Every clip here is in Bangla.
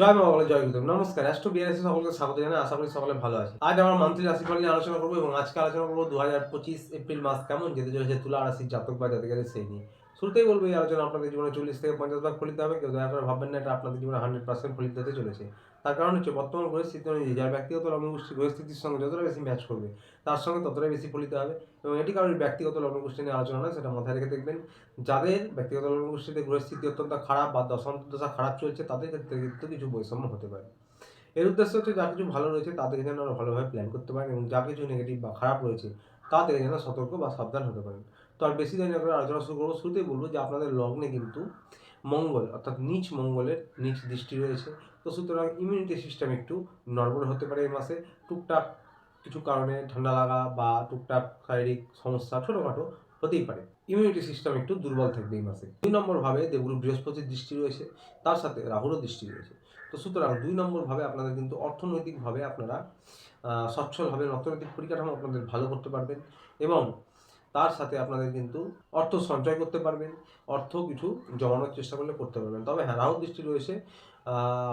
জয় জয় গুরুদেব। নমস্কার রাষ্ট্র বিআরএসি সকলকে স্বাগত জানাই, আশা করি সকলে ভালো আছে আজ আমরা মান্থলি রাশিফল নিয়ে আলোচনা করব এবং আজকে আলোচনা করব দু হাজার পঁচিশ এপ্রিল মাস কেমন, যেতে চলেছে তুলা রাশির জাতক বা জাতকের সেই নিয়ে। শুরুতেই বলব, এই আলোচনা আপনাদের জীবনে চল্লিশ থেকে পঞ্চাশ ভাগ ফলিত হবে, কেউ দয়া করে ভাববেন না, এটা আপনাদের জীবনে হান্ড্রেড পার্সেন্ট ফলিত হতে চলেছে। তার কারণ হচ্ছে বর্তমান পরিস্থিতি অনুযায়ী যার ব্যক্তিগত লগ্নগোষ্ঠী পরিস্থিতির সঙ্গে যতটা বেশি ম্যাচ করবে, তার সঙ্গে ততটাই বেশি ফলিত হবে এবং এটি কারোর ব্যক্তিগত লগ্নগোষ্ঠী নিয়ে আলোচনা নয়, সেটা মাথায় রেখে দেখবেন। যাদের ব্যক্তিগত লগ্নগোষ্ঠীতে গ্রহস্থিতি অত্যন্ত খারাপ বা দশান্ত দশা খারাপ চলছে, তাদের ক্ষেত্রে কিন্তু কিছু বৈষম্য হতে পারে। এর উদ্দেশ্য হচ্ছে যা কিছু ভালো রয়েছে, তাদেরকে যেন আরও ভালোভাবে প্ল্যান করতে পারেন এবং যা কিছু নেগেটিভ বা খারাপ রয়েছে তা থেকে যেন সতর্ক বা সাবধান হতে পারেন। তো আর বেশি দেরি না করে আলোচনা শুরু করব। শুরুতেই বলব যে, আপনাদের লগ্নে কিন্তু মঙ্গল, অর্থাৎ নিচ মঙ্গলের নিচ দৃষ্টি রয়েছে। তো সুতরাং ইমিউনিটি সিস্টেম একটু নড়বড় হতে পারে এই মাসে। টুকটাক কিছু কারণে ঠান্ডা লাগা বা টুকটাক শারীরিক সমস্যা ছোটোখাটো হতেই পারে। ইমিউনিটি সিস্টেম একটু দুর্বল থাকবে এই মাসে। দুই নম্বরভাবে দেবগুরু বৃহস্পতির দৃষ্টি রয়েছে, তার সাথে রাহুরও দৃষ্টি রয়েছে। তো সুতরাং দুই নম্বরভাবে আপনাদের কিন্তু অর্থনৈতিকভাবে আপনারা সচ্ছল অর্থনৈতিক পরিকাঠামো আপনাদের ভালো করতে পারবেন এবং তার সাথে আপনাদের কিন্তু অর্থ সঞ্চয় করতে পারবেন, অর্থ কিছু জমানোর চেষ্টা করলে করতে পারবেন। তবে হ্যাঁ রাহুর দৃষ্টি রয়েছে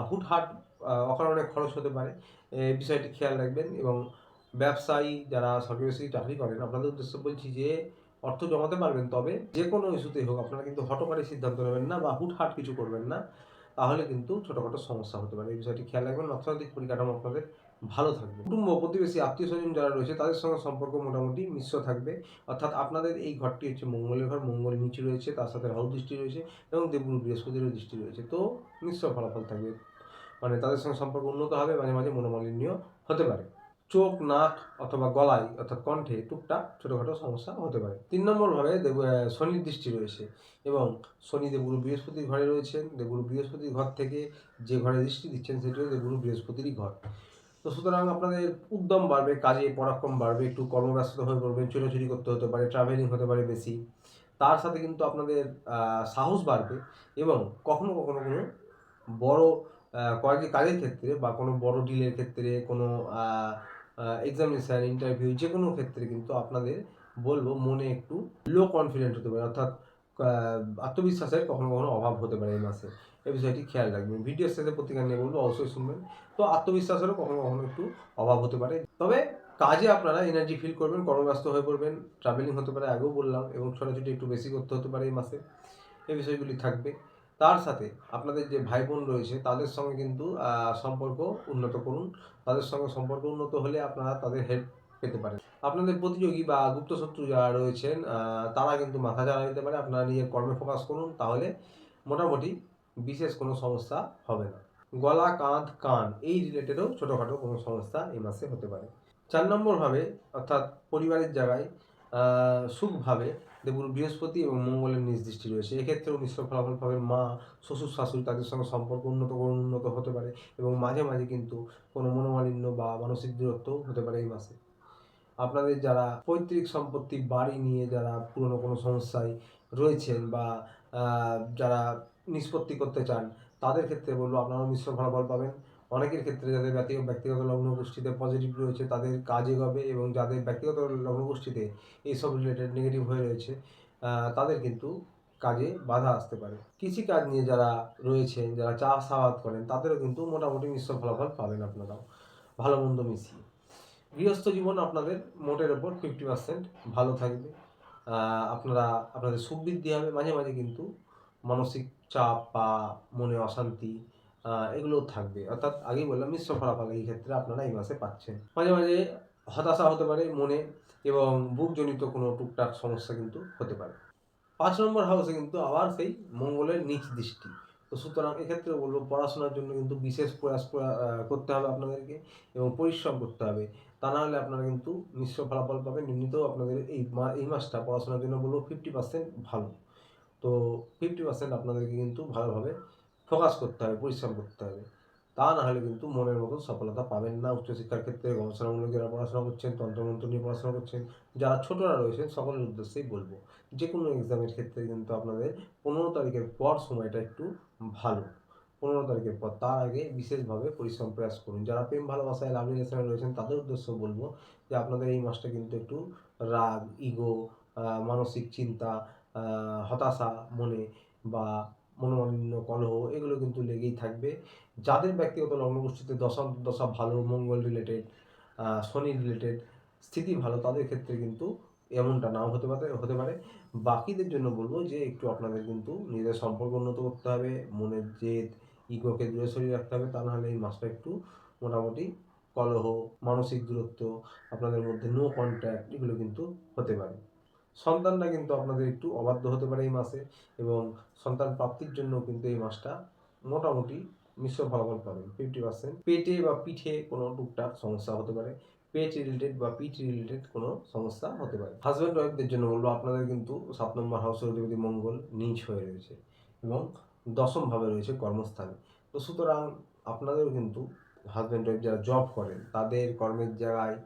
হুটহাট হাট অকারণে খরচ হতে পারে। বিষয়টি খেয়াল রাখবেন এবং ব্যবসায়ী যারা সরকারি চাকরি করেন, আপনাদের উদ্দেশ্য বলছি যে, অর্থ জমাতে পারবেন, তবে যে কোনো ইস্যুতেই হোক আপনারা কিন্তু হটকারী সিদ্ধান্ত নেবেন না বা হুট হুটহাট কিছু করবেন না। তাহলে কিন্তু ছোটোখাটো সমস্যা হতে পারে। এই বিষয়টি খেয়াল রাখবেন। অর্থনৈতিক পরিকাঠামো আপনাদের ভালো থাকবে। কুটুম্ব প্রতিবেশী, আত্মীয় স্বজন যারা রয়েছে, তাদের সঙ্গে সম্পর্ক মোটামুটি মিশ্র থাকবে। অর্থাৎ আপনাদের এই ঘরটি হচ্ছে মঙ্গলের ঘর, মঙ্গল নিচে রয়েছে, তার সাথে রাহু দৃষ্টি রয়েছে এবং দেবগুরু বৃহস্পতিরও দৃষ্টি রয়েছে। তো মিশ্র ফলাফল থাকবে। মানে তাদের সঙ্গে সম্পর্ক উন্নত হবে, মাঝে মাঝে মনোমালিন্য হতে পারে। চোখ, নাক অথবা গলায় অর্থাৎ কণ্ঠে টুকটাক ছোটোখাটো সমস্যা হতে পারে। তিন নম্বর ভাবে দেব শনির দৃষ্টি রয়েছে এবং শনি দেবগুরু বৃহস্পতির ঘরে রয়েছেন। দেবগুরু বৃহস্পতির ঘর থেকে যে ঘরে দৃষ্টি দিচ্ছেন, সেটিও দেবগুরু বৃহস্পতিরই ঘর। তো সুতরাং আপনাদের উদ্যম বাড়বে, কাজে পরাক্রম বাড়বে, একটু কর্মব্যস্ত হয়ে পড়বেন চুরি করতে হতে পারে ট্রাভেলিং হতে পারে বেশি। তার সাথে কিন্তু আপনাদের সাহস বাড়বে এবং কখনো কখনো কোনো বড় কয়েকটি কাজের ক্ষেত্রে বা কোনো বড় ডিলের ক্ষেত্রে, কোনো এক্সামিনেশন ইন্টারভিউ যে কোনো ক্ষেত্রে কিন্তু আপনাদের বলব মনে একটু লো কনফিডেন্ট হতে পারে। অর্থাৎ আত্মবিশ্বাসের কখনো কখনো অভাব হতে পারে এই মাসে। এই বিষয়টি খেয়াল রাখবেন। ভিডিও শেষে প্রতিকার নিয়ে বলব, অবশ্যই শুনবেন। তো আত্মবিশ্বাসেরও কখনো কখনো একটু অভাব হতে পারে। তবে কাজে আপনারা এনার্জি ফিল করবেন, কর্মব্যস্ত হয়ে পড়বেন ট্রাভেলিং হতে পারে, আগেও বললাম, এবং ছোটাছুটি একটু বেশি করতে হতে পারে এই মাসে। এই বিষয়গুলি থাকবে। তার সাথে আপনাদের যে ভাই বোন রয়েছে, তাদের সঙ্গে কিন্তু সম্পর্ক উন্নত করুন। তাদের সঙ্গে সম্পর্ক উন্নত হলে আপনারা তাদের হেল্প পেতে পারেন। আপনাদের প্রতিযোগী বা গুপ্তশত্রু যারা রয়েছেন তারা কিন্তু মাথা চালা দিতে পারে। আপনারা নিজের কর্মে ফোকাস করুন, তাহলে মোটামুটি বিশেষ কোনো সমস্যা হবে না। গলা, কাঁধ, কান, এই রিলেটেডও ছোটোখাটো কোনো সমস্যা এই মাসে হতে পারে। চার নম্বরভাবে অর্থাৎ পরিবারের জায়গায় সুখভাবে দেবগুরু বৃহস্পতি এবং মঙ্গলের নিজ দৃষ্টি রয়েছে। এক্ষেত্রেও মিশ্র ফলাফল মা, শ্বশুর, শাশুড়ি তাদের সঙ্গে সম্পর্ক উন্নত উন্নত হতে পারে এবং মাঝে মাঝে কিন্তু কোনো মনোমালিন্য বা মানসিক দূরত্বও হতে পারে এই মাসে। আপনাদের যারা পৈতৃক সম্পত্তি, বাড়ি নিয়ে যারা পুরনো কোনো সমস্যায় রয়েছেন বা যারা নিষ্পত্তি করতে চান, তাদের ক্ষেত্রে বলব আপনারাও মিশ্র ফলাফল পাবেন। অনেকের ক্ষেত্রে যাদের ব্যক্তিগত ব্যক্তিগত লগ্ন গোষ্ঠীতে পজিটিভ রয়েছে, তাদের কাজে এগোবে এবং যাদের ব্যক্তিগত লগ্ন গোষ্ঠীতে এইসব রিলেটেড নেগেটিভ হয়ে রয়েছে তাদের কিন্তু কাজে বাধা আসতে পারে। কৃষিকাজ নিয়ে যারা রয়েছেন, যারা চাষাবাদ করেন, তাদেরও কিন্তু মোটামুটি মিশ্র ফলাফল পাবেন আপনারাও। ভালো মন্দ মিশিয়ে। গৃহস্থ জীবন আপনাদের মোটের ওপর ফিফটি পার্সেন্ট ভালো থাকবে। আপনারা আপনাদের সুখ বৃদ্ধি হবে মাঝে মাঝে কিন্তু মানসিক চাপ বা মনে অশান্তি আহ, এগুলোও থাকবে। অর্থাৎ আগেই বললাম মিশ্র ফলাফল এই ক্ষেত্রে আপনারা এই মাসে পাচ্ছেন। মাঝে মাঝে হতাশা হতে পারে মনে এবং বুকজনিত কোনো টুকটাক সমস্যা কিন্তু হতে পারে। পাঁচ নম্বর হাউসে কিন্তু আবার সেই মঙ্গলের নিচ দৃষ্টি। তো সুতরাং এক্ষেত্রে বলব পড়াশোনার জন্য কিন্তু বিশেষ প্রয়াস করা- করতে হবে আপনাদেরকে এবং পরিশ্রম করতে হবে। তা না হলে আপনারা কিন্তু মিশ্র ফলাফল পাবেন। এমনিতেও আপনাদের এই মা- এই মাসটা পড়াশোনার জন্য বলব ফিফটি পার্সেন্ট ভালো। তো ফিফটি পার্সেন্ট আপনাদেরকে কিন্তু ভালোভাবে ফোকাস করতে হবে, পরিশ্রম করতে হবে। তা না হলে কিন্তু মনের মতো সফলতা পাবেন না। উচ্চশিক্ষার ক্ষেত্রে গবেষণামূলক যারা পড়াশোনা করছেন, তন্ত্রমন্ত্র নিয়ে পড়াশোনা করছেন, যারা ছোটরা রয়েছেন, সকলের উদ্দেশ্যেই বলব যে কোনো এক্সামের ক্ষেত্রে কিন্তু আপনাদের পনেরো তারিখের পর সময়টা একটু ভালো। পনেরো তারিখের পর, তার আগে বিশেষভাবে পরিশ্রম প্রয়াস করুন। যারা প্রেম, ভালোবাসায় লাভ রিলেশনে রয়েছেন, তাদের উদ্দেশ্য বলব যে আপনাদের এই মাসটা কিন্তু একটু রাগ ইগো মানসিক চিন্তা হতাশা, মনে বা মনোমালিন্য, কলহ, এগুলো কিন্তু লেগেই থাকবে। যাদের ব্যক্তিগত লগ্নগোষ্ঠীতে দশা দশা ভালো, মঙ্গল রিলেটেড শনি রিলেটেড স্থিতি ভালো, তাদের ক্ষেত্রে কিন্তু এমনটা নাও হতে পারে হতে পারে। বাকিদের জন্য বলব যে একটু আপনাদের কিন্তু নিজেদের সম্পর্ক উন্নত করতে হবে, মনের জেদ ইগোকে দূরে সরিয়ে রাখতে হবে, তা নাহলে এই মাসটা একটু মোটামুটি কলহ, মানসিক দূরত্ব, আপনাদের মধ্যে নো কন্ট্যাক্ট এগুলো কিন্তু হতে পারে। সন্তানরা কিন্তু আপনাদের একটু অবাধ্য হতে পারে এই মাসে এবং সন্তান প্রাপ্তির জন্য কিন্তু এই মাসটা মোটামুটি মিশ্র ফলাফল পাবেন ফিফটি পার্সেন্ট পেটে বা পিঠে কোনো টুকটাক সমস্যা হতে পারে পেট রিলেটেড বা পিঠ রিলেটেড কোনো সমস্যা হতে পারে। হাজব্যান্ড ওয়াইফদের জন্য বলব, আপনাদের কিন্তু সাত নম্বর হাউসের অধিপতি মঙ্গল, নিচ হয়ে রয়েছে এবং দশমভাবে রয়েছে কর্মস্থানে। তো সুতরাং আপনাদেরও কিন্তু হাজব্যান্ড ওয়াইফ যারা জব করেন, তাদের কর্মের জায়গায়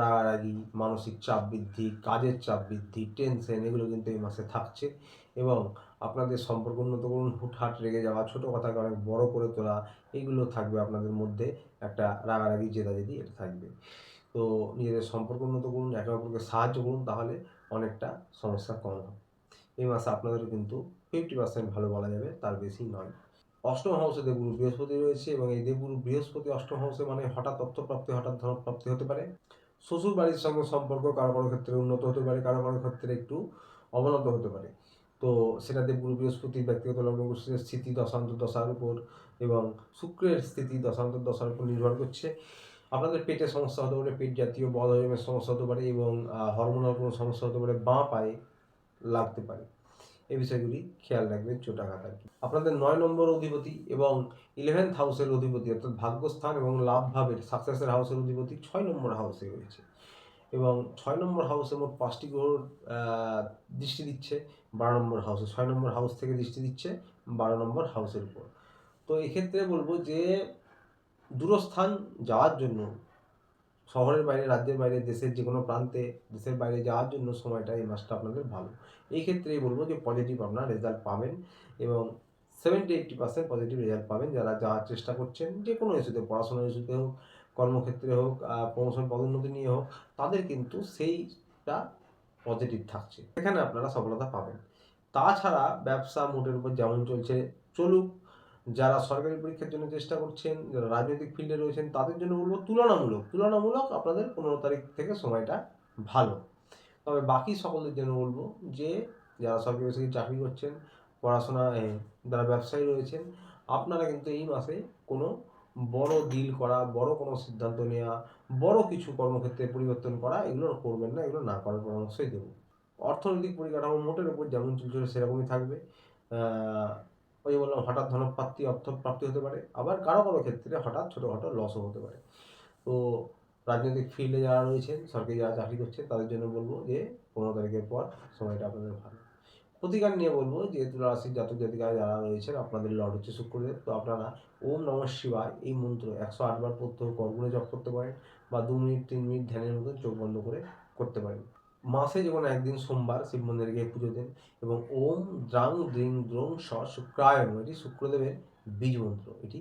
রাগারাগি, মানসিক চাপ বৃদ্ধি, কাজের চাপ বৃদ্ধি টেনশন এগুলো কিন্তু এই মাসে থাকছে এবং আপনাদের সম্পর্ক উন্নত করুন, হুটহাট রেগে যাওয়া, ছোটো কথাকে অনেক বড় করে তোলা এইগুলো থাকবে আপনাদের মধ্যে একটা রাগারাগি, জেদাজেদি এটা থাকবে। তো নিজেদের সম্পর্ক উন্নত করুন, একে অপরকে সাহায্য করুন, তাহলে অনেকটা সমস্যা কম হবে। এই মাসে আপনাদের কিন্তু ফিফটি পার্সেন্ট ভালো বলা যাবে, তার বেশি নয়। অষ্টম হাউসে দেবগুরু বৃহস্পতি রয়েছে এবং এই দেবগুরু বৃহস্পতি অষ্টম হাউসে মানে হঠাৎ অর্থপ্রাপ্তি হঠাৎ ধনপ্রাপ্তি হতে পারে। শ্বশুর বাড়ির সঙ্গে সম্পর্ক কারও কারও ক্ষেত্রে উন্নত হতে পারে, কারও কারও ক্ষেত্রে একটু অবনত হতে পারে। তো সেটা দেবগুরু বৃহস্পতির ব্যক্তিগত লগ্নগোষ্ঠীর স্থিতি, দশান্ত দশার উপর এবং শুক্রের স্থিতি, দশান্ত দশার উপর নির্ভর করছে। আপনাদের পেটে সমস্যা হতে পারে, পেট জাতীয় বদ হজমের সমস্যা হতে পারে এবং হরমোনাল কোনো সমস্যা হতে পারে, বাঁ পায়ে লাগতে পারে। এই বিষয়গুলি খেয়াল রাখবেন চোটাঘাত আর কি। আপনাদের নয় নম্বর অধিপতি এবং ইলেভেন্থ হাউসের অধিপতি অর্থাৎ ভাগ্যস্থান এবং লাভ ভাবের সাকসেসের হাউসের অধিপতি ছয় নম্বর হাউসে রয়েছে। এবং ছয় নম্বর হাউসে মোট পাঁচটি গ্রহ দৃষ্টি দিচ্ছে, বারো নম্বর হাউসে ছয় নম্বর হাউস থেকে দৃষ্টি দিচ্ছে, বারো নম্বর হাউসের উপর। তো এক্ষেত্রে বলব যে, দূরস্থান যাওয়ার জন্য শহরের বাইরে, রাজ্যের বাইরে, দেশের যে কোনো প্রান্তে, দেশের বাইরে যাওয়ার জন্য সময়টা এই মাসটা আপনাদের ভালো। এই ক্ষেত্রেই বলব যে পজিটিভ আপনারা রেজাল্ট পাবেন এবং seventy eighty percent positive result পাবেন যারা যাওয়ার চেষ্টা করছেন যে কোনো ইস্যুতে, পড়াশোনার ইস্যুতে হোক, কর্মক্ষেত্রে হোক প্রমোশন পদোন্নতি নিয়ে হোক, তাদের কিন্তু সেইটা পজিটিভ থাকছে। এখানে আপনারা সফলতা পাবেন। তাছাড়া ব্যবসা মোটের উপর যেমন চলছে, চলুক যারা সরকারি পরীক্ষার জন্য চেষ্টা করছেন, যারা রাজনৈতিক ফিল্ডে রয়েছেন, তাদের জন্য বলব তুলনামূলক তুলনামূলক আপনাদের পনেরো তারিখ থেকে সময়টা ভালো। তবে বাকি সকলদের জন্য বলব যে, যারা সরকারি বেসরকারি চাকরি করছেন, পড়াশোনা যারা ব্যবসায়ী রয়েছেন, আপনারা কিন্তু এই মাসে কোনো বড় ডিল করা, বড় কোনো সিদ্ধান্ত নেওয়া, বড় কিছু কর্মক্ষেত্রে পরিবর্তন করা, এগুলো করবেন না, এগুলো না করার পরামর্শই দেবো। অর্থনৈতিক পরিকাঠামো মোটের উপর যেমন চলছিল সেরকমই থাকবে। ওই যে বললাম, হঠাৎ ধনপ্রাপ্তি, অর্থপ্রাপ্তি হতে পারে। আবার কারও কারও ক্ষেত্রে হঠাৎ ছোটোখাটো লসও হতে পারে। তো রাজনৈতিক ফিল্ডে যারা রয়েছেন, সরকারি যারা চাকরি করছেন, তাদের জন্য বলব যে পনেরো তারিখের পর সময়টা আপনাদের ভালো। প্রতিকার নিয়ে বলব যে তুলা রাশির জাতক জাতিকা যারা রয়েছেন, আপনাদের লড় হচ্ছে শুক্রদেব তো আপনারা ওম নম শিবায় এই মন্ত্র একশো আটবার হোক করগুণে জপ করতে পারেন বা দু মিনিট, তিন মিনিট ধ্যানের মতো চোখ বন্ধ করে করতে পারেন। মাসে যেমন একদিন সোমবার শিব মন্দিরে গিয়ে পুজো দেন এবং ওম দ্রাং দ্রিং দ্রোং স শুক্রায় নমঃ, এটি শুক্রদেবের বীজ মন্ত্র। এটি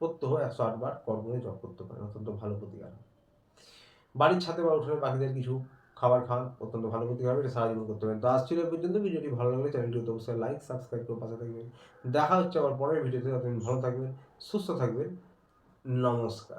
প্রত্যহ একশো আটবার করগুণে জপ করতে পারেন অত্যন্ত ভালো প্রতিকার। বাড়ির ছাদে বা উঠোনে পাখিদের কিছু খাবার খান অত্যন্ত ভালো প্রতিকার হবে এটা সাহায্য করতে পারেন। তো আজ ছিল পর্যন্ত ভিডিওটি ভালো লাগলে চ্যানেলটি অবশ্যই লাইক সাবস্ক্রাইব করে পাশে থাকবেন। দেখা হচ্ছে আবার পরের ভিডিওতে ততদিন ভালো থাকবেন সুস্থ থাকবেন নমস্কার।